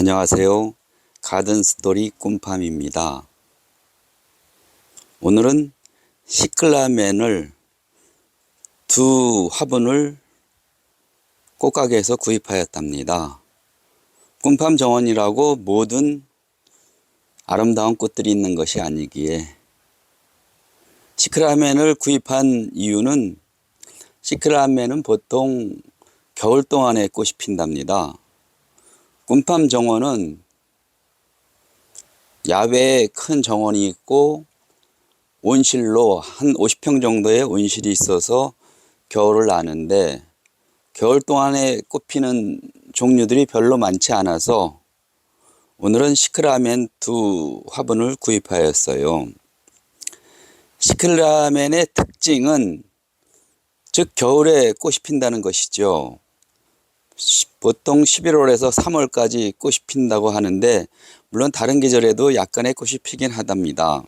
안녕하세요. 가든 스토리 꿈팜입니다. 오늘은 시클라멘을 두 화분을 꽃가게에서 구입하였답니다. 꿈팜 정원이라고 모든 아름다운 꽃들이 있는 것이 아니기에 시클라멘을 구입한 이유는 시클라멘은 보통 겨울 동안에 꽃이 핀답니다. 꿈팜 정원은 야외에 큰 정원이 있고 온실로 한 50평 정도의 온실이 있어서 겨울을 나는데 겨울 동안에 꽃피는 종류들이 별로 많지 않아서 오늘은 시크라멘 두 화분을 구입하였어요. 시클라멘의 특징은 즉 겨울에 꽃이 핀다는 것이죠. 시- 보통 11월에서 3월까지 꽃이 핀다고 하는데 물론 다른 계절에도 약간의 꽃이 피긴 하답니다.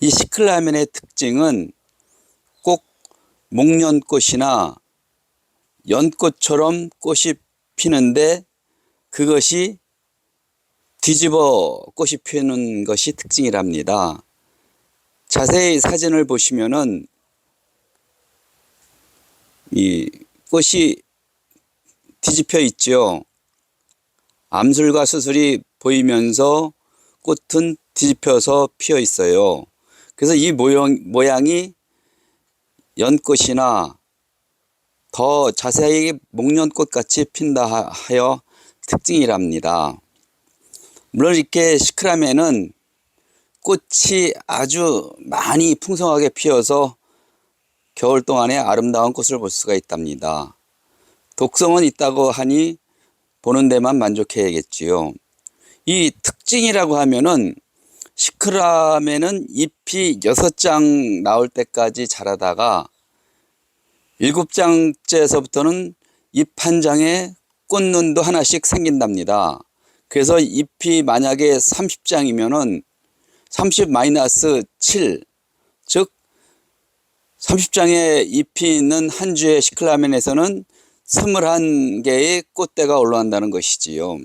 이 시클라멘의 특징은 꼭 목련꽃이나 연꽃처럼 꽃이 피는데 그것이 뒤집어 꽃이 피는 것이 특징이랍니다. 자세히 사진을 보시면은 이 꽃이 뒤집혀 있죠. 암술과 수술이 보이면서 꽃은 뒤집혀서 피어 있어요. 그래서 이 모양, 모양이 연꽃이나 더 자세히 목련꽃 같이 핀다 하- 하여 특징이랍니다. 물론 이렇게 시크라멘은 꽃이 아주 많이 풍성하게 피어서 겨울 동안에 아름다운 꽃을 볼 수가 있답니다. 독성은 있다고 하니 보는 데만 만족해야겠지요. 이 특징이라고 하면은 시크라멘은 잎이 여섯 장 나올 때까지 자라다가 일곱 장째에서부터는 잎 한 장에 꽃눈도 하나씩 생긴답니다. 그래서 잎이 만약에 30장이면은 30 마이너스 7, 즉 30장의 잎이 있는 한 주의 시클라멘에서는 21개의 꽃대가 올라간다는 것이지요.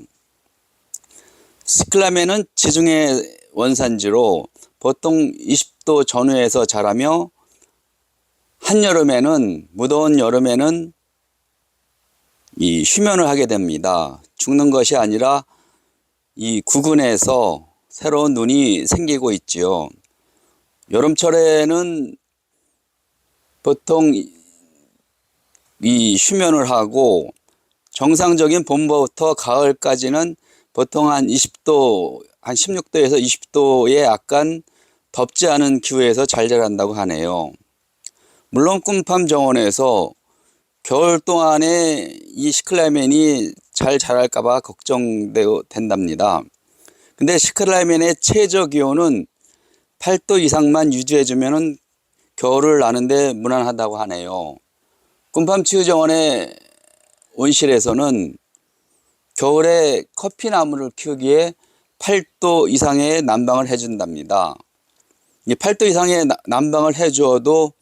시클라멘은 지중해 원산지로 보통 20도 전후에서 자라며 한여름에는 무더운 여름에는 이 휴면을 하게 됩니다. 죽는 것이 아니라 이 구근에서 새로운 눈이 생기고 있지요. 여름철에는 보통 이- 이 휴면을 하고 정상적인 봄부터 가을까지는 보통 한 20도, 한 16도에서 20도의 약간 덥지 않은 기후에서 잘 자란다고 하네요. 물론 꿈팜 정원에서 겨울 동안에 이 시클라멘이 잘 자랄까봐 걱정된답니다. 근데 시클라멘의 최저 기온은 8도 이상만 유지해주면은 겨울을 나는데 무난하다고 하네요. 꿈팜 치유정원의 온실에서는 겨울에 커피나무를 키우기에 8도 이상의 난방을 해준답니다. 이 8도 이상의 나- 난방을 해주어도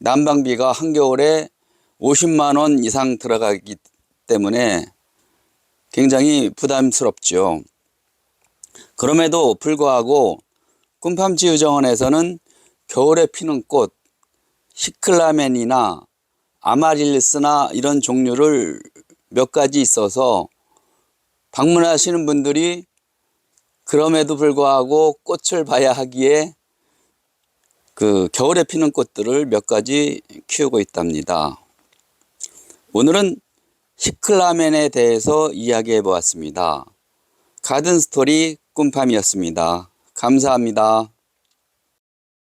난방비가 한겨울에 50만 원 이상 들어가기 때문에 굉장히 부담스럽죠. 그럼에도 불구하고 꿈팜치유정원에서는 겨울에 피는 꽃, 시클라멘이나 아마릴리스나 이런 종류를 몇 가지 있어서 방문하시는 분들이 그럼에도 불구하고 꽃을 봐야 하기에 그 겨울에 피는 꽃들을 몇 가지 키우고 있답니다. 오늘은 시클라멘에 대해서 이야기해 보았습니다. 가든 스토리 꿈팜이었습니다. 감사합니다.